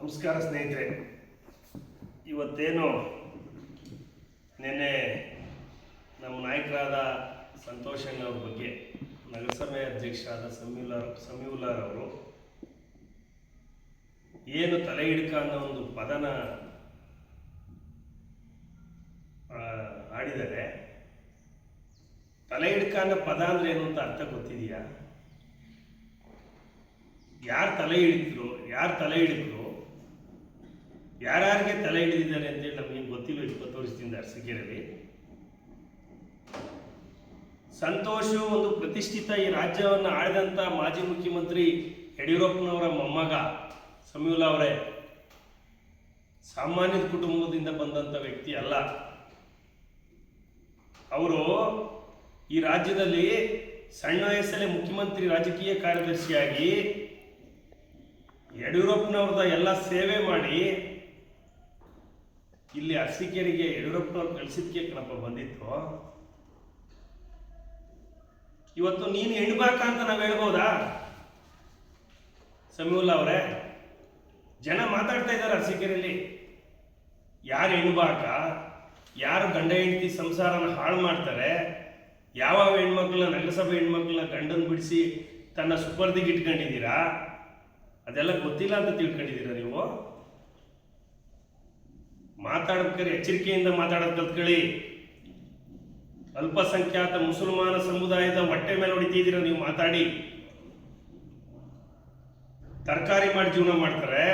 ನಮಸ್ಕಾರ ಸ್ನೇಹಿತರೆ. ಇವತ್ತೇನು ನಿನ್ನೆ ನಮ್ಮ ನಾಯಕರಾದ ಸಂತೋಷ್ ಅಣ್ಣವ್ರ ಬಗ್ಗೆ, ನಗರಸಭೆ ಅಧ್ಯಕ್ಷರಾದ ಸಮೀಲಾರ್, ಸಮೀವುಲಾರ್ ಅವರು ಏನು ತಲೆ ಹಿಡ್ಕ ಅನ್ನೋ ಒಂದು ಪದನ ಆಡಿದರೆ ತಲೆ ಹಿಡ್ಕ ಅನ್ನೋ ಪದ ಅಂದ್ರೆ ಏನು ಅಂತ ಅರ್ಥ ಗೊತ್ತಿದೆಯಾ? ಯಾರು ತಲೆ ಹಿಡಿದ್ರು, ಯಾರು ತಲೆ ಹಿಡಿದ್ರು? ಯಾರ್ಯಾರಿಗೆ ತಲೆ ಹಿಡಿದಿದ್ದಾರೆ ಅಂತೇಳಿ ನಮಗೆ ಗೊತ್ತಿಲ್ಲ ಇಪ್ಪತ್ತು ವರ್ಷದಿಂದ ಅರಸೀಕೆರೆಯಲ್ಲಿ. ಸಂತೋಷು ಒಂದು ಪ್ರತಿಷ್ಠಿತ ಈ ರಾಜ್ಯವನ್ನು ಆಳಿದಂಥ ಮಾಜಿ ಮುಖ್ಯಮಂತ್ರಿ ಯಡಿಯೂರಪ್ಪನವರ ಮೊಮ್ಮಗ ಸಮೀಲ ಅವರೇ. ಸಾಮಾನ್ಯದ ಕುಟುಂಬದಿಂದ ಬಂದಂಥ ವ್ಯಕ್ತಿ ಅಲ್ಲ. ಅವರು ಈ ರಾಜ್ಯದಲ್ಲಿ ಸಣ್ಣ ವಯಸ್ಸಲ್ಲೇ ಮುಖ್ಯಮಂತ್ರಿ ರಾಜಕೀಯ ಕಾರ್ಯದರ್ಶಿಯಾಗಿ ಯಡಿಯೂರಪ್ಪನವ್ರದ ಎಲ್ಲ ಸೇವೆ ಮಾಡಿ ಇಲ್ಲಿ ಅರಸೀಕೆರೆಗೆ ಯಡಿಯೂರಪ್ಪನವ್ರು ಕಳಿಸಿದ್ಕೆ ಕಣಪ್ಪ, ಬಂದಿತ್ತು. ಇವತ್ತು ನೀನು ಹೆಣ್ಬಾಕ ಅಂತ ನಾವು ಹೇಳ್ಬೋದಾ? ಸಮೀವುಲ್ಲಾ ಅವರೇ, ಜನ ಮಾತಾಡ್ತಾ ಇದ್ದಾರೆ ಅರಸೀಕೆರೆಯಲ್ಲಿ ಯಾರು ಹೆಣ್ಬಾಕ ಯಾರು ಗಂಡ ಹೆಂಡತಿ ಸಂಸಾರನ ಹಾಳು ಮಾಡ್ತಾರೆ? ಯಾವ ಹೆಣ್ಮಕ್ಳನ್ನ, ನಗರಸಭೆ ಹೆಣ್ಮಕ್ಳನ್ನ ಗಂಡನ ಬಿಡಿಸಿ ತನ್ನ ಸುಪರ್ದಿಗೆ ಇಟ್ಕೊಂಡಿದ್ದೀರಾ? ಅದೆಲ್ಲ ಗೊತ್ತಿಲ್ಲ ಅಂತ ತಿಳ್ಕೊಂಡಿದ್ದೀರಾ ನೀವು? ಮಾತಾಡ್ಬೇಕಾದ್ರೆ ಎಚ್ಚರಿಕೆಯಿಂದ ಮಾತಾಡೋದು ಕಲ್ತ್ಕೊಳ್ಳಿ ಅಲ್ಪಸಂಖ್ಯಾತ ಮುಸಲ್ಮಾನ ಸಮುದಾಯದ ಹೊಟ್ಟೆ ಮೇಲೆ ಹೊಡಿತಿದ್ದೀರ ನೀವು ಮಾತಾಡಿ. ತರಕಾರಿ ಮಾಡಿ ಜೀವನ ಮಾಡ್ತಾರೆ,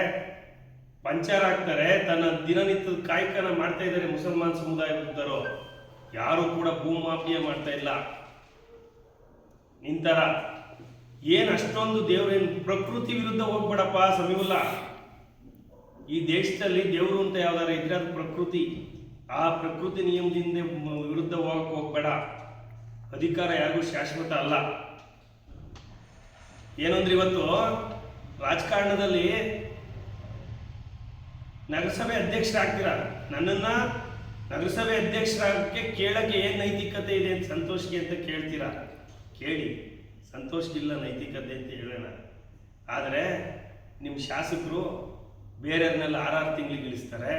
ಪಂಚರ್ ಹಾಕ್ತಾರೆ, ತನ್ನ ದಿನನಿತ್ಯದ ಕಾಯಕನ ಮಾಡ್ತಾ ಇದ್ದಾರೆ ಮುಸಲ್ಮಾನ್ ಸಮುದಾಯದವರು ಯಾರು ಕೂಡ ಭೂಮಾಫಿಯ ಮಾಡ್ತಾ ಇಲ್ಲ. ನಿಂತರ, ಏನ್ ಅಷ್ಟೊಂದು ದೇವ್ರೇನು ಪ್ರಕೃತಿ ವಿರುದ್ಧ ಹೋಗ್ಬೇಡಪ್ಪ ಸಮೀವುಲ್ಲಾ? ಈ ದೇಶದಲ್ಲಿ ದೇವರು ಅಂತ ಯಾವ್ದಾರ ಇದ್ರೆ ಅದು ಪ್ರಕೃತಿ. ಆ ಪ್ರಕೃತಿ ನಿಯಮದಿಂದ ವಿರುದ್ಧ ಹೋಗಕ್ ಹೋಗ್ಬೇಡ. ಅಧಿಕಾರ ಯಾರಿಗೂ ಶಾಶ್ವತ ಅಲ್ಲ. ಏನಂದ್ರೆ ಇವತ್ತು ರಾಜಕಾರಣದಲ್ಲಿ ನಗರಸಭೆ ಅಧ್ಯಕ್ಷರಾಗ್ತೀರ? ನನ್ನನ್ನ ನಗರಸಭೆ ಅಧ್ಯಕ್ಷರಾಗಕ್ಕೆ ಕೇಳಕ್ಕೆ ಏನ್ ನೈತಿಕತೆ ಇದೆ ಅಂತ ಸಂತೋಷ್ಗೆ ಅಂತ ಕೇಳ್ತೀರಾ? ಕೇಳಿ. ಸಂತೋಷ್ಗಿಲ್ಲ ನೈತಿಕತೆ ಅಂತ ಹೇಳೋಣ. ಆದರೆ ನಿಮ್ಮ ಶಾಸಕರು ಬೇರೆಯವ್ರನ್ನೆಲ್ಲ ಆರಾರು ತಿಂಗಳಿಗೆ ಇಳಿಸ್ತಾರೆ,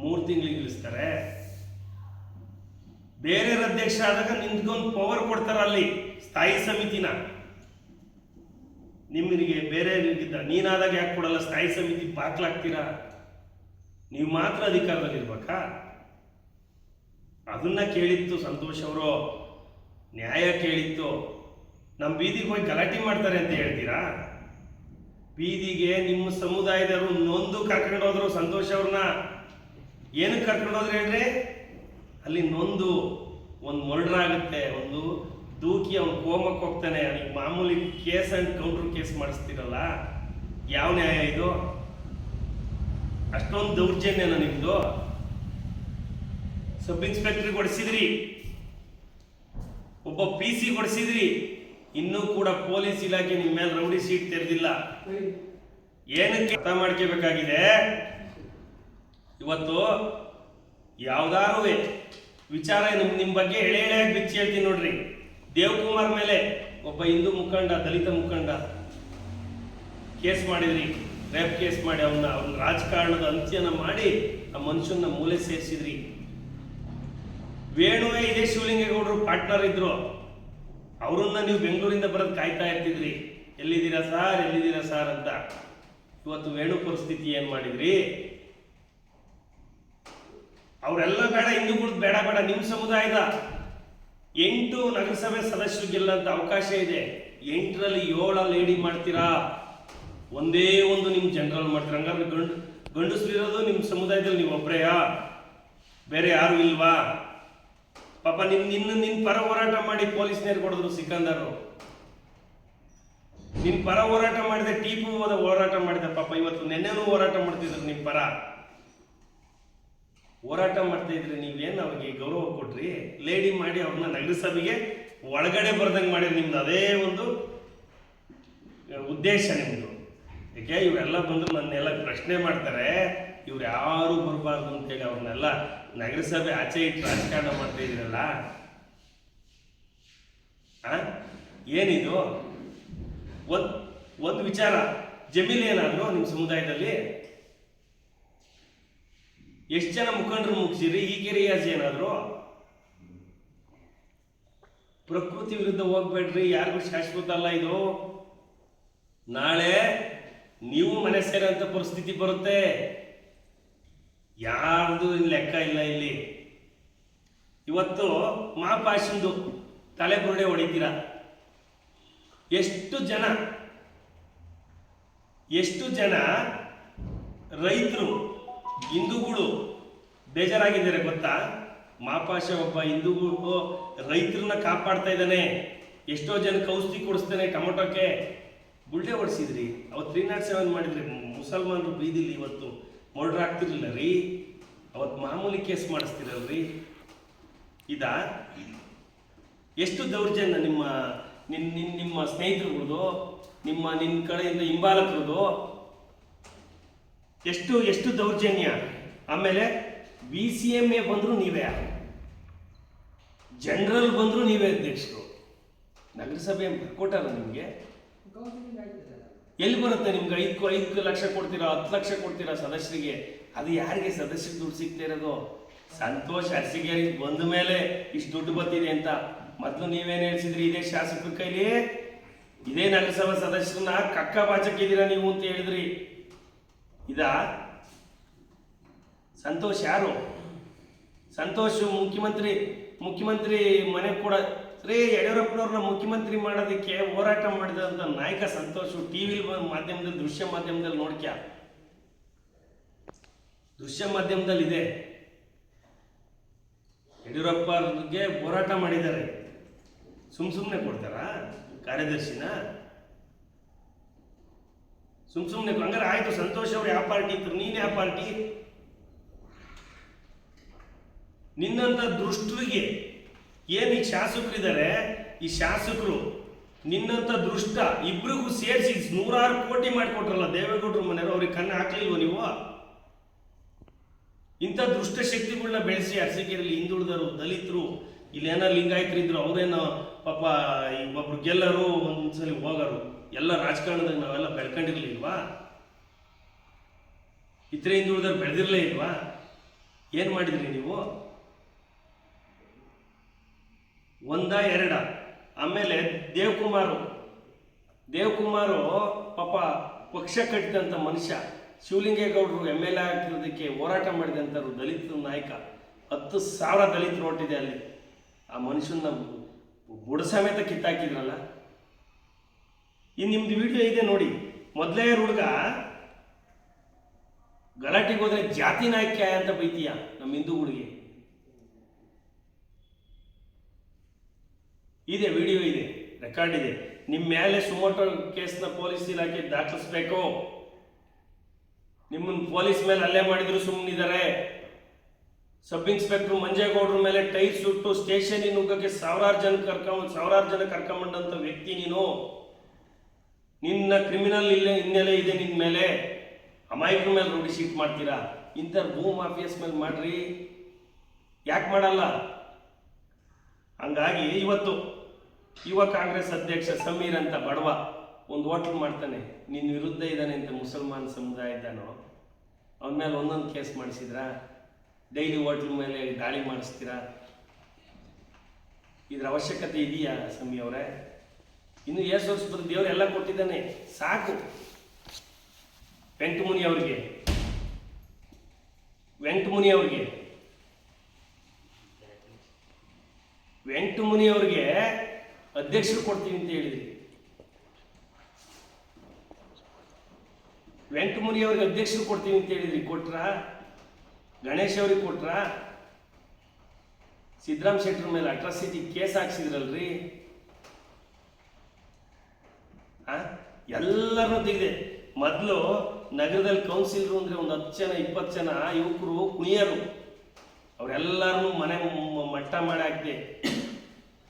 ಮೂರು ತಿಂಗಳಿಗೆ ಇಳಿಸ್ತಾರೆ. ಬೇರೆಯವ್ರ ಅಧ್ಯಕ್ಷ ಆದಾಗ ನಿಮ್ಗೊಂದು ಪವರ್ ಕೊಡ್ತಾರ ಅಲ್ಲಿ, ಸ್ಥಾಯಿ ಸಮಿತಿನ. ನಿಮಗೆ ಬೇರೆ ನೀನಾದಾಗ ಯಾಕೆ ಕೊಡಲ್ಲ, ಸ್ಥಾಯಿ ಸಮಿತಿ ಬಾಕ್ಲಾಗ್ತೀರಾ ನೀವು ಮಾತ್ರ ಅಧಿಕಾರದಲ್ಲಿರ್ಬೇಕಾ ಅದನ್ನ ಕೇಳಿತ್ತು ಸಂತೋಷ್ ಅವರು, ನ್ಯಾಯ ಕೇಳಿತ್ತು. ನಮ್ಮ ಬೀದಿಗೆ ಹೋಗಿ ಗಲಾಟೆ ಮಾಡ್ತಾರೆ ಅಂತ ಹೇಳ್ತೀರಾ? ಬೀದಿಗೆ ನಿಮ್ಮ ಸಮುದಾಯದವರು ನೊಂದು ಕರ್ಕೊಂಡು ಹೋದ್ರು ಸಂತೋಷ್ ಅವ್ರನ್ನ. ಏನಕ್ಕೆ ಕರ್ಕೊಂಡು ಹೋದ್ರೆ ಹೇಳ್ರಿ? ಅಲ್ಲಿ ನೊಂದು ಒಂದು ಮರ್ಡರ್ ಆಗುತ್ತೆ ಒಂದು ದೂಕಿ ಅವ್ನು ಕೋಮಕ್ಕೆ ಹೋಗ್ತಾನೆ. ಅವನಿಗೆ ಮಾಮೂಲಿ ಕೇಸ್ ಅಂಡ್ ಕೌಂಟರ್ ಕೇಸ್ ಮಾಡಿಸ್ತೀರಲ್ಲ, ಯಾವ ನ್ಯಾಯ ಇದು? ಅಷ್ಟೊಂದು ದೌರ್ಜನ್ಯನ ನಿಮ್ದು? ಸಬ್ ಇನ್ಸ್ಪೆಕ್ಟರ್ ಕೊಡಿಸಿದ್ರಿ. ಒಬ್ಬ ಪಿ ಸಿ ಹೊಡಿಸಿದ್ರಿ ಇನ್ನೂ ಕೂಡ ಪೊಲೀಸ್ ಇಲಾಖೆ ನಿಮ್ಮ ಮೇಲೆ ರೌಡಿ ಸೀಟ್ ತೆರೆದಿಲ್ಲ. ಏನಕ್ಕೆ ಅರ್ಥ ಮಾಡ್ಕೋಬೇಕಾಗಿದೆ? ಇವತ್ತು ಯಾವ್ದಾರು ವಿಚಾರ ನಿಮ್ ನಿಮ್ ಬಗ್ಗೆ ಎಳೆ ಎಳೆಯಾಗಿ ಬಿಚ್ಚಿ ಹೇಳ್ತೀನಿ ನೋಡ್ರಿ. ದೇವಕುಮಾರ್ ಮೇಲೆ ಒಬ್ಬ ಹಿಂದೂ ಮುಖಂಡ, ದಲಿತ ಮುಖಂಡ ಕೇಸ್ ಮಾಡಿದ್ರಿ. ರೇಪ್ ಕೇಸ್ ಮಾಡಿ ಅವನ್ನ ಅವ್ನ ರಾಜಕಾರಣದ ಅಂತ್ಯನ ಮಾಡಿ ಆ ಮನುಷ್ಯನ ಮೂಲೆ ಸೇರಿಸಿದ್ರಿ. ವೇಣುವೇ ಇದೇ ಶಿವಲಿಂಗೇಗೌಡರು ಪಾರ್ಟ್ನರ್ ಇದ್ರು. ಅವರನ್ನ ನೀವು ಬೆಂಗಳೂರಿಂದ ಬರೋದು ಕಾಯ್ತಾ ಇರ್ತಿದ್ರಿ. ಎಲ್ಲಿದ್ದೀರಾ ಸಾರ್ ಎಲ್ಲಿದ್ದೀರಾ ಸಾರ್ ಅಂತ. ಇವತ್ತು ವೇಣು ಪರಿಸ್ಥಿತಿ ಏನ್ ಮಾಡಿದ್ರಿ? ಅವರೆಲ್ಲ ಬೇಡ ಹಿಂದೂಗಳು ಬೇಡ ಬೇಡ ನಿಮ್ಮ ಸಮುದಾಯದ. ಎಂಟು ನಗರಸಭೆ ಸದಸ್ಯರು ಗೆಲ್ಲಂತ ಅವಕಾಶ ಇದೆ. ಎಂಟರಲ್ಲಿ ಏಳ ಲೇಡಿ ಮಾಡ್ತೀರಾ? ಒಂದೇ ಒಂದು ನಿಮ್ ಜನರಲ್ ಮಾಡ್ತೀರಾ? ಹಂಗಾದ್ರೆ ಗಂಡು ಗಂಡಸ್ರಿರೋದು ನಿಮ್ಮ ಸಮುದಾಯದಲ್ಲಿ ನೀವು ಒಬ್ಬರೇಯಾ ಬೇರೆ ಯಾರು ಇಲ್ವಾ? ಪಾಪ ನಿನ್ ನಿನ್ನ ನಿನ್ ಪರ ಹೋರಾಟ ಮಾಡಿ ಪೊಲೀಸ್ನೇರು ಕೊಡಿದ್ರು ಸಿಕಂದರು ನಿನ್ ಪರ ಹೋರಾಟ ಮಾಡಿದೆ, ಟೀಪು ಹೋದ ಹೋರಾಟ ಮಾಡಿದ ಪಾಪ. ಇವತ್ತು ನೆನ್ನೆನೂ ಹೋರಾಟ ಮಾಡ್ತಿದ್ರು ನಿಮ್ ಪರ. ಹೋರಾಟ ಮಾಡ್ತಾ ಇದ್ರಿ ನೀವೇನು ಅವ್ರಿಗೆ ಗೌರವ ಕೊಟ್ರಿ? ಲೇಡಿ ಮಾಡಿ ಅವ್ರನ್ನ ನಗರಸಭೆಗೆ ಒಳಗಡೆ ಬರ್ದಂಗೆ ಮಾಡಿ ನಿಮ್ದು ಅದೇ ಒಂದು ಉದ್ದೇಶ ನಿಮ್ದು. ಯಾಕೆ? ಇವರೆಲ್ಲ ಬಂದು ನನ್ನೆಲ್ಲ ಪ್ರಶ್ನೆ ಮಾಡ್ತಾರೆ. ಇವ್ರು ಯಾರು ಬರಬಾರ್ದು ಅಂತೇಳಿ ಅವ್ರನ್ನೆಲ್ಲ ನಗರಸಭೆ ಆಚೆ ಇಟ್ಟು ರಾಜಕಾರಣ ಮಾಡ್ತಾ ಇದ್ದೀರಲ್ಲ? ಆ? ಏನಿದು? ಒಂದ್, ಒಂದು ವಿಚಾರ. ಜಮೀನು ಏನಾದ್ರು ನಿಮ್ಮ ಸಮುದಾಯದಲ್ಲಿ? ಎಷ್ಟು ಜನ ಮುಖಂಡರು ಮುಗಿಸಿರಿ? ಈ ರಿಯಾಜ್ ಏನಾದ್ರು? ಪ್ರಕೃತಿ ವಿರುದ್ಧ ಹೋಗ್ಬೇಡ್ರಿ, ಯಾರಿಗೂ ಶಾಶ್ವತ ಅಲ್ಲ ಇದು. ನಾಳೆ ನೀವು ಮನೆ ಸೇರೋಂಥ ಪರಿಸ್ಥಿತಿ ಬರುತ್ತೆ. ಯಾರ್ದು ಲೆಕ್ಕ ಇಲ್ಲ ಇಲ್ಲಿ. ಇವತ್ತು ಮಾಪಾಶಿಂದು ತಲೆ ಬುರುಡೆ ಹೊಡಿತೀರಾ? ಎಷ್ಟು ಜನ ಎಷ್ಟು ಜನ ರೈತರು, ಹಿಂದೂಗಳು ಬೇಜಾರಾಗಿದ್ದಾರೆ ಗೊತ್ತಾ? ಮಾಪಾಶ ಒಬ್ಬ ಹಿಂದೂಗಳು ರೈತರನ್ನ ಕಾಪಾಡ್ತಾ ಇದ್ದಾನೆ. ಎಷ್ಟೋ ಜನಕ್ಕೆ ಔಷಧಿ ಕೊಡಿಸ್ತಾನೆ ಟೊಮೊಟೊಕ್ಕೆ. ಗುಳ್ಳೆ ಹೊಡಿಸಿದ್ರಿ. ಅವತ್ತು ತ್ರೀ ನಾಟ್ ಸೆವೆನ್ ಮಾಡಿದ್ರಿ ಮುಸಲ್ಮಾನರು ಬೀದಿಲಿ ಇವತ್ತು ಮರ್ಡರ್ ಆಗ್ತಿರ್ಲಿಲ್ಲ ರೀ. ಅವತ್ತು ಮಾಮೂಲಿ ಕೇಸ್ ಮಾಡಿಸ್ತಿರಲ್ರಿ ಇದಾ ಎಷ್ಟು ದೌರ್ಜನ್ಯ ನಿಮ್ಮ ನಿನ್ನ ನಿಮ್ಮ ಸ್ನೇಹಿತರುಗಳದು ನಿಮ್ಮ ನಿನ್ನ ಕಡೆಯಿಂದ ಹಿಂಬಾಲಕರದು? ಎಷ್ಟು ಎಷ್ಟು ದೌರ್ಜನ್ಯ? ಆಮೇಲೆ ವಿ ಸಿ ಎಂ ಎ ಬಂದರೂ ನೀವೇ. ಜನರಲ್ ಬಂದರೂ ನೀವೇ ಅಧ್ಯಕ್ಷರು. ನಗರಸಭೆ ಕೊಟ್ಟಾರ ನಿಮಗೆ? ಎಲ್ಲಿ ಬರುತ್ತೆ ನಿಮ್ಗೆ ಐದು ಐದು ಲಕ್ಷ ಕೊಡ್ತೀರಾ, ಹತ್ತು ಲಕ್ಷ ಕೊಡ್ತೀರಾ ಸದಸ್ಯರಿಗೆ? ಅದು ಯಾರಿಗೆ ಸದಸ್ಯರಿಗೆ ದುಡ್ಡು ಸಿಗ್ತಾ ಇರೋದು? ಸಂತೋಷ ಅರಸಿಗೇರಿಗೆ ಬಂದ ಮೇಲೆ ಇಷ್ಟು ದುಡ್ಡು ಬರ್ತಿದೆ ಅಂತ. ಮೊದಲು ನೀವೇನು ಹೇಳ್ಸಿದ್ರಿ, ಇದೇ ಶಾಸಕರ ಕೈಲಿ? ಇದೇ ನಗರಸಭಾ ಸದಸ್ಯರನ್ನ ಕಕ್ಕ ಬಾಚಕ್ಕಿದ್ದೀರಾ ನೀವು ಅಂತ ಹೇಳಿದ್ರಿ. ಇದಾ? ಸಂತೋಷ್ ಯಾರು? ಸಂತೋಷ್ ಮುಖ್ಯಮಂತ್ರಿ ಮುಖ್ಯಮಂತ್ರಿ ಮನೆ ಕೂಡ ರೇ, ಯಡಿಯೂರಪ್ಪನವ್ರನ್ನ ಮುಖ್ಯಮಂತ್ರಿ ಮಾಡೋದಕ್ಕೆ ಹೋರಾಟ ಮಾಡಿದಂಥ ನಾಯಕ ಸಂತೋಷ್ ಟಿ ವಿ ಮಾಧ್ಯಮದಲ್ಲಿ, ದೃಶ್ಯ ಮಾಧ್ಯಮದಲ್ಲಿ ನೋಡ್ಕ್ಯಾ? ದೃಶ್ಯ ಮಾಧ್ಯಮದಲ್ಲಿ ಇದೆ. ಯಡಿಯೂರಪ್ಪಗೆ ಹೋರಾಟ ಮಾಡಿದ್ದಾರೆ. ಸುಮ್ ಸುಮ್ಮನೆ ಕೊಡ್ತಾರಾ ಕಾರ್ಯದರ್ಶಿನ? ಸುಮ್ ಸುಮ್ಮನೆ ಹಂಗಾರೆ ಆಯ್ತು, ಸಂತೋಷ್ ಅವ್ರು ಯಾವ ಪಾರ್ಟಿ ಇತ್ತು ನೀನ್ ಯಾವ ಪಾರ್ಟಿ? ನಿನ್ನಂತ ದುಷ್ಟರಿಗೆ ಏನು ಈ ಶಾಸಕರಿದ್ದಾರೆ? ಈ ಶಾಸಕರು, ನಿನ್ನಂತ ದುಷ್ಟ ಇಬ್ಬರಿಗೂ ಸೇರಿಸಿ ನೂರಾರು ಕೋಟಿ ಮಾಡಿಕೊಟ್ರಲ್ಲ ದೇವೇಗೌಡರು ಮನೆಯವರು, ಅವ್ರಿಗೆ ಕಣ್ಣು ಹಾಕ್ಲಿಲ್ವ ನೀವು? ಇಂಥ ದುಷ್ಟ ಶಕ್ತಿಗಳನ್ನ ಬೆಳೆಸಿ ಅರಸಿಕೆಯಲ್ಲಿ ಹಿಂದುಳಿದರು ದಲಿತರು, ಇಲ್ಲೇನೋ ಲಿಂಗಾಯತರಿದ್ರು, ಅವರೇನೋ ಪಾಪ ಈ ಒಬ್ರು ಗೆಲ್ಲರು, ಒಂದ್ಸಲಿ ಹೋಗರು, ಎಲ್ಲ ರಾಜಕಾರಣದಾಗ ನಾವೆಲ್ಲ ಬೆಳ್ಕೊಂಡಿರ್ಲಿಲ್ವಾ? ಇತರೆ ಹಿಂದುಳಿದವ್ರು ಬೆಳೆದಿರ್ಲೇ ಇಲ್ವಾ? ಏನು ಮಾಡಿದ್ರಿ ನೀವು? ಒಂದ, ಎರಡ. ಆಮೇಲೆ ದೇವ್ಕುಮಾರು. ದೇವ್ಕುಮಾರು ಪಾಪ ಪಕ್ಷ ಕಟ್ಟಿದಂಥ ಮನುಷ್ಯ, ಶಿವಲಿಂಗೇಗೌಡರು ಎಂ ಎಲ್ ಎ ಆಗಿರೋದಕ್ಕೆ ಹೋರಾಟ ಮಾಡಿದಂಥವ್ರು ದಲಿತ ನಾಯಕ. ಹತ್ತು ಸಾವಿರ ದಲಿತರು ಹೊಟ್ಟಿದೆ ಅಲ್ಲಿ. ಆ ಮನುಷ್ಯನ ಬುಡ ಸಮೇತ ಕಿತ್ತಾಕಿದ್ರಲ್ಲ. ಇನ್ನು ನಿಮ್ದು ವಿಡಿಯೋ ಇದೆ ನೋಡಿ. ಮೊದಲೇ ಹುಡುಗ, ಗಲಾಟೆಗೆ ಹೋದ್ರೆ ಜಾತಿ ನಾಯಕ ಅಂತ ಬೈತೀಯ ನಮ್ಮ ಹಿಂದೂಗಳಿಗೆ ಇದೆ, ವಿಡಿಯೋ ಇದೆ ರೆಕಾರ್ಡ್ ಇದೆ. ನಿಮ್ಮ ಮೇಲೆ ಸುಮೋಟೋ ಕೇಸ್ನ ಪೊಲೀಸ್ ಇಲಾಖೆ ದಾಖಲಿಸ್ಬೇಕು. ನಿಮ್ಮನ್ನು ಪೊಲೀಸ್ ಮೇಲೆ ಹಲ್ಲೆ ಮಾಡಿದ್ರು ಸುಮ್ಮನಿದ್ದಾರೆ ಸಬ್ ಇನ್ಸ್ಪೆಕ್ಟರ್ ಮಂಜೇಗೌಡ್ರ ಮೇಲೆ ಟೈರ್ ಸುಟ್ಟು ಸ್ಟೇಷನ್ ನುಗ್ಗಕ್ಕೆ ಸಾವಿರಾರು ಜನ ಕರ್ಕೊಂಡ್ ಸಾವಿರಾರು ಜನ ಕರ್ಕೊಂಬಂದಂಥ ವ್ಯಕ್ತಿ ನೀನು. ನಿನ್ನ ಕ್ರಿಮಿನಲ್ ಇಲ್ಲ ಹಿನ್ನೆಲೆ ಇದೆ ನಿನ್ನ ಮೇಲೆ. ಅಮಾಯಕರ ಮೇಲೆ ರೂಢಿ ಶೀಟ್ ಮಾಡ್ತೀರಾ? ಇಂಥ ಭೂ ಮಾಫಿಯಾಸ್ ಮೇಲೆ ಮಾಡ್ರಿ. ಯಾಕೆ ಮಾಡಲ್ಲ? ಹಂಗಾಗಿ ಇವತ್ತು ಯುವ ಕಾಂಗ್ರೆಸ್ ಅಧ್ಯಕ್ಷ ಸಮೀರ್ ಅಂತ ಬಡವ ಒಂದು ಹೋಟ್ಲ್ ಮಾಡ್ತಾನೆ ನಿನ್ನ ವಿರುದ್ಧ ಇದ್ದಾನೆ ಅಂತ ಮುಸಲ್ಮಾನ್ ಸಮುದಾಯ ಇದ್ದಾನೋ ಅವನ ಮೇಲೆ ಒಂದೊಂದು ಕೇಸ್ ಮಾಡಿಸಿದ್ರಾ? ಡೈಲಿ ಹೋಟ್ಲ್ ಮೇಲೆ ದಾಳಿ ಮಾಡಿಸ್ತೀರಾ? ಇದ್ರ ಅವಶ್ಯಕತೆ ಇದೆಯಾ ಸಮಿ ಅವರೇ? ಇನ್ನು ಏಸು ವರ್ಷ ಬರೀ ದೇವ್ರು ಎಲ್ಲ ಕೊಟ್ಟಿದ್ದಾನೆ, ಸಾಕು. ವೆಂಕಟಮುನಿ ಅವ್ರಿಗೆ. ವೆಂಕಟಮುನಿ ಅವ್ರಿಗೆ. ವೆಂಕಟಮುನಿ ಅವ್ರಿಗೆ ಅಧ್ಯಕ್ಷರು ಕೊಡ್ತೀವಿ ಅಂತ ಹೇಳಿದ್ರಿ. ವೆಂಕಟಮುನಿ ಅವ್ರಿಗೆ ಅಧ್ಯಕ್ಷರು ಕೊಡ್ತೀವಿ ಅಂತ ಹೇಳಿದ್ರಿ. ಕೊಟ್ರಾ? ಗಣೇಶ್ ಅವ್ರಿಗೆ ಕೊಟ್ರ? ಸಿದ್ದರಾಮ್ ಶೆಟ್ಟರ್ ಮೇಲೆ ಅಟ್ರಾಸಿಟಿ ಕೇಸ್ ಹಾಕ್ಸಿದ್ರಲ್ರಿ? ಎಲ್ಲರನ್ನೂ ತೆಗೆದೆ. ಮೊದಲು ನಗರದಲ್ಲಿ ಕೌನ್ಸಿಲರು ಅಂದ್ರೆ ಒಂದು ಹತ್ತು ಜನ, ಇಪ್ಪತ್ತು ಜನ ಯುವಕರು, ಕುಣಿಯರು. ಅವರೆಲ್ಲರನ್ನೂ ಮನೆ ಮಟ್ಟ ಮಾಡಿ ಹಾಕಿದೆ.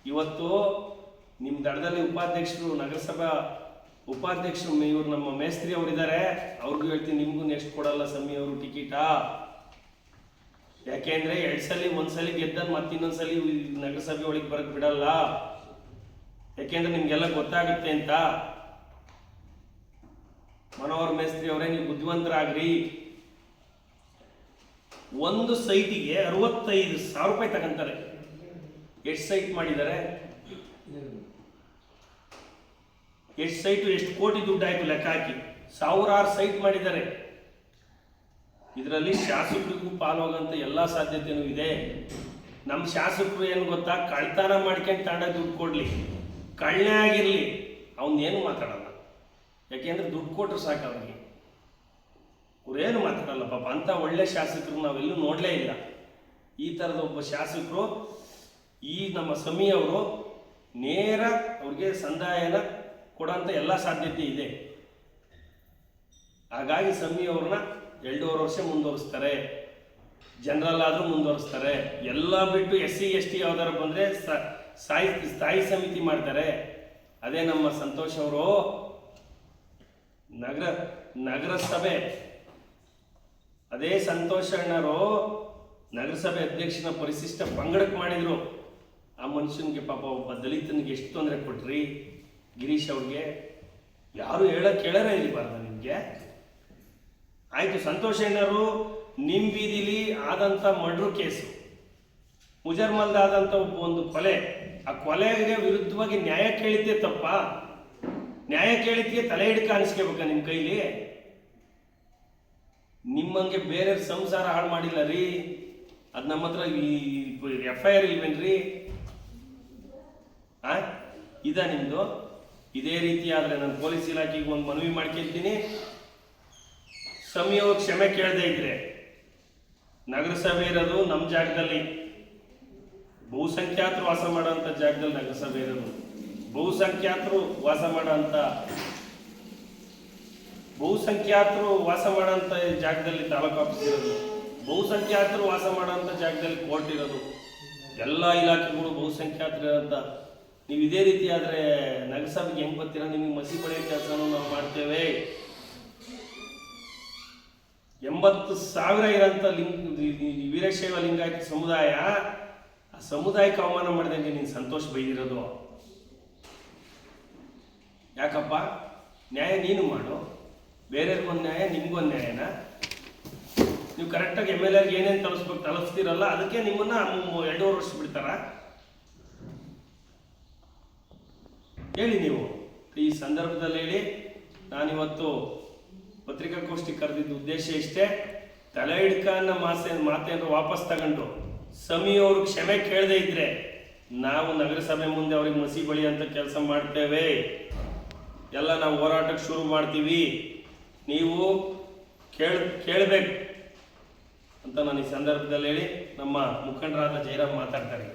ಇವತ್ತು ನಿಮ್ಮ ದಡದಲ್ಲಿ ಉಪಾಧ್ಯಕ್ಷರು, ನಗರಸಭಾ ಉಪಾಧ್ಯಕ್ಷರು ಇವರು ನಮ್ಮ ಮೇಸ್ತ್ರಿ ಅವರಿದ್ದಾರೆ. ಅವ್ರಿಗೂ ಹೇಳ್ತೀನಿ, ನಿಮಗೂ ನೆಕ್ಸ್ಟ್ ಕೊಡಲ್ಲ ಸಮಿ ಅವರು ಟಿಕೆಟಾ ಯಾಕೆಂದ್ರೆ ಎರಡ್ ಸಲ ಒಂದ್ಸಲಿ ಗೆದ್ದ ಮತ್ತೆ ಇನ್ನೊಂದ್ಸಲಿ ನಗರಸಭೆ ಒಳಗೆ ಬರಕ್ ಬಿಡಲ್ಲ. ಯಾಕೆಂದ್ರೆ ನಿಮ್ಗೆಲ್ಲ ಗೊತ್ತಾಗುತ್ತೆ ಅಂತ. ಮನೋಹರ್ ಮೇಸ್ತ್ರಿ ಅವರೇ, ನೀವು ಬುದ್ಧಿವಂತರಾಗ್ರಿ. ಒಂದು ಸೈಟಿಗೆ ಅರವತ್ತೈದು ಸಾವಿರ ರೂಪಾಯಿ ತಗೊಂತಾರೆ. ಎಷ್ಟು ಸೈಟ್ ಮಾಡಿದ್ದಾರೆ? ಎಷ್ಟು ಸೈಟು, ಎಷ್ಟು ಕೋಟಿ ದುಡ್ಡು ಆಯ್ತು ಲೆಕ್ಕ ಹಾಕಿ. ಸಾವಿರಾರು ಸೈಟ್ ಮಾಡಿದ್ದಾರೆ. ಇದರಲ್ಲಿ ಶಾಸಕರಿಗೂ ಪಾಲ್ವಾಗಂತ ಎಲ್ಲ ಸಾಧ್ಯತೆನೂ ಇದೆ. ನಮ್ಮ ಶಾಸಕರು ಏನು ಗೊತ್ತಾ? ಕಳ್ತನ ಮಾಡ್ಕೊಂಡು ತಾಂಡ ದುಡ್ಡು ಕೊಡ್ಲಿ. ಕಳ್ಳೆ ಆಗಿರಲಿ. ಅವನೇನು ಮಾತಾಡಲ್ಲ. ಯಾಕೆಂದ್ರೆ ದುಡ್ಡು ಕೊಟ್ಟರು ಸಾಕು ಅವನಿಗೆ. ಅವ್ರೇನು ಮಾತಾಡಲ್ಲ ಪಾಪ. ಅಂತ ಒಳ್ಳೆ ಶಾಸಕರು ನಾವೆಲ್ಲೂ ನೋಡಲೇ ಇಲ್ಲ. ಈ ಥರದ ಒಬ್ಬ ಶಾಸಕರು, ಈ ನಮ್ಮ ಸಮೀಯವರು ನೇರ ಅವ್ರಿಗೆ ಸಂದಾಯನ ಕೊಡೋಂಥ ಎಲ್ಲ ಸಾಧ್ಯತೆ ಇದೆ. ಹಾಗಾಗಿ ಸಮಿ ಅವ್ರನ್ನ ಎರಡೂವರೆ ವರ್ಷ ಮುಂದುವರಿಸ್ತಾರೆ. ಜನರಲ್ ಆದರೂ ಮುಂದುವರಿಸ್ತಾರೆ. ಎಲ್ಲ ಬಿಟ್ಟು ಎಸ್ ಸಿ ಎಸ್ ಟಿ ಯಾವ್ದಾರು ಬಂದರೆ ಸ್ಥಾಯಿ ಸ್ಥಾಯಿ ಸಮಿತಿ ಮಾಡ್ತಾರೆ. ಅದೇ ನಮ್ಮ ಸಂತೋಷ್ ಅವರು ನಗರ, ನಗರಸಭೆ. ಅದೇ ಸಂತೋಷ ಅಣ್ಣರು ನಗರಸಭೆ ಅಧ್ಯಕ್ಷನ ಪರಿಶಿಷ್ಟ ಪಂಗಡಕ್ಕೆ ಮಾಡಿದ್ರು. ಆ ಮನುಷ್ಯನಿಗೆ ಪಾಪ ಒಬ್ಬ ದಲಿತನಿಗೆ ಎಷ್ಟು ತೊಂದರೆ ಕೊಟ್ರಿ? ಗಿರೀಶ್ ಅವ್ರಿಗೆ ಯಾರು ಹೇಳ ಕೇಳರೇ ಇರಬಾರ್ದ ನಿಮಗೆ. ಆಯ್ತು, ಸಂತೋಷ ಅಣ್ಣರು ನಿಮ್ಮ ಬೀದಿಲಿ ಆದಂತ ಮರ್ಡ್ರ್ ಕೇಸು. ಮುಜರ್ಮಲ್ದಾದಂಥ ಒಬ್ಬ ಒಂದು ಕೊಲೆ. ಆ ಕೊಲೆಗೆ ವಿರುದ್ಧವಾಗಿ ನ್ಯಾಯ ಕೇಳಿದ್ದೆ ತಪ್ಪ. ನ್ಯಾಯ ಕೇಳಿದ್ದೆ ತಲೆ ಹಿಡ್ಕ ಅನಿಸ್ಕೋಬೇಕ ನಿಮ್ಮ ಕೈಲಿ. ನಿಮ್ಮಂಗೆ ಬೇರೆ ಸಂಸಾರ ಹಾಳು ಮಾಡಿಲ್ಲ ರೀ. ಅದು ನಮ್ಮ ಹತ್ರ ಎಫ್ ಐ ಆರ್ ಇಲ್ವೇನ್ರಿ? ಆ? ಇದ ನಿಮ್ದು? ಇದೇ ರೀತಿ ಆದ್ರೆ ನಾನು ಪೊಲೀಸ್ ಇಲಾಖೆಗೆ ಒಂದು ಮನವಿ ಮಾಡ್ಕೊಳ್ತೀನಿ. ಸಮಯ ಕ್ಷಮೆ ಕೇಳದೆ ಇದ್ರೆ, ನಗರಸಭೆ ಇರೋದು ನಮ್ಮ ಜಾಗದಲ್ಲಿ. ಬಹುಸಂಖ್ಯಾತರು ವಾಸ ಮಾಡೋಂಥ ಜಾಗದಲ್ಲಿ ನಗರಸಭೆ ಇರೋದು. ಬಹುಸಂಖ್ಯಾತರು ವಾಸ ಮಾಡೋಂಥ ಬಹುಸಂಖ್ಯಾತರು ವಾಸ ಮಾಡೋಂಥ ಜಾಗದಲ್ಲಿ ತಾಲೂಕು ಆಫೀಸ್ ಇರೋದು. ಬಹುಸಂಖ್ಯಾತರು ವಾಸ ಮಾಡೋಂಥ ಜಾಗದಲ್ಲಿ ಕೋರ್ಟ್ ಇರೋದು. ಎಲ್ಲ ಇಲಾಖೆಗಳು ಬಹುಸಂಖ್ಯಾತರು ನೀವು ಇದೇ ರೀತಿ ಆದರೆ ನಗರಸಭೆಗೆ ಹೆಂಗೆ ಬರ್ತೀರಾ? ನಿಮಗೆ ಮಸಿ ಪಡೆಯೋ ಕೆಲಸನೂ ನಾವು ಮಾಡ್ತೇವೆ. ಎಂಬತ್ತು ಸಾವಿರ ಇರೋಂಥ ಲಿಂಗ ವೀರಶೈವ ಲಿಂಗಾಯತ ಸಮುದಾಯ, ಆ ಸಮುದಾಯಕ್ಕೆ ಅವಮಾನ ಮಾಡಿದಂಗೆ ನೀನು ಸಂತೋಷ ಬೈದಿರೋದು. ಯಾಕಪ್ಪ? ನ್ಯಾಯ ನೀನು ಮಾಡು. ಬೇರೆಯವ್ರಿಗೊಂದು ನ್ಯಾಯ ನಿಮ್ಗೊಂದು ನ್ಯಾಯನ? ನೀವು ಕರೆಕ್ಟಾಗಿ ಎಂ ಎಲ್ ಎರ್ಗೆ ಏನೇನು ತಲುಪಿಸ್ಬೇಕು ತಲುಪಿಸ್ತೀರಲ್ಲ ಅದಕ್ಕೆ ನಿಮ್ಮನ್ನ ಎರಡೂವರೆ ವರ್ಷ ಬಿಡ್ತಾರ? ಹೇಳಿ ನೀವು. ಈ ಸಂದರ್ಭದಲ್ಲಿ ಹೇಳಿ, ನಾನಿವತ್ತು ಪತ್ರಿಕಾಗೋಷ್ಠಿ ಕರೆದಿದ್ದ ಉದ್ದೇಶ ಇಷ್ಟೇ, ತಲೆ ಹಿಡ್ಕನ್ನ ಮಾಸೆ ಮಾತೆಯನ್ನು ವಾಪಸ್ ತಗೊಂಡು ಸಮಿಯವರು ಕ್ಷಮೆ ಕೇಳದೆ ಇದ್ರೆ ನಾವು ನಗರಸಭೆ ಮುಂದೆ ಅವ್ರಿಗೆ ಮಸಿ ಬಳಿ ಅಂತ ಕೆಲಸ ಮಾಡ್ತೇವೆ. ಎಲ್ಲ ನಾವು ಹೋರಾಟಕ್ಕೆ ಶುರು ಮಾಡ್ತೀವಿ. ನೀವು ಕೇಳ್ ಕೇಳಬೇಕು ಅಂತ ನಾನು ಈ ಸಂದರ್ಭದಲ್ಲಿ ಹೇಳಿ, ನಮ್ಮ ಮುಖಂಡರಾದ ಜಯರಾಮ್ ಮಾತಾಡ್ತಾರೆ.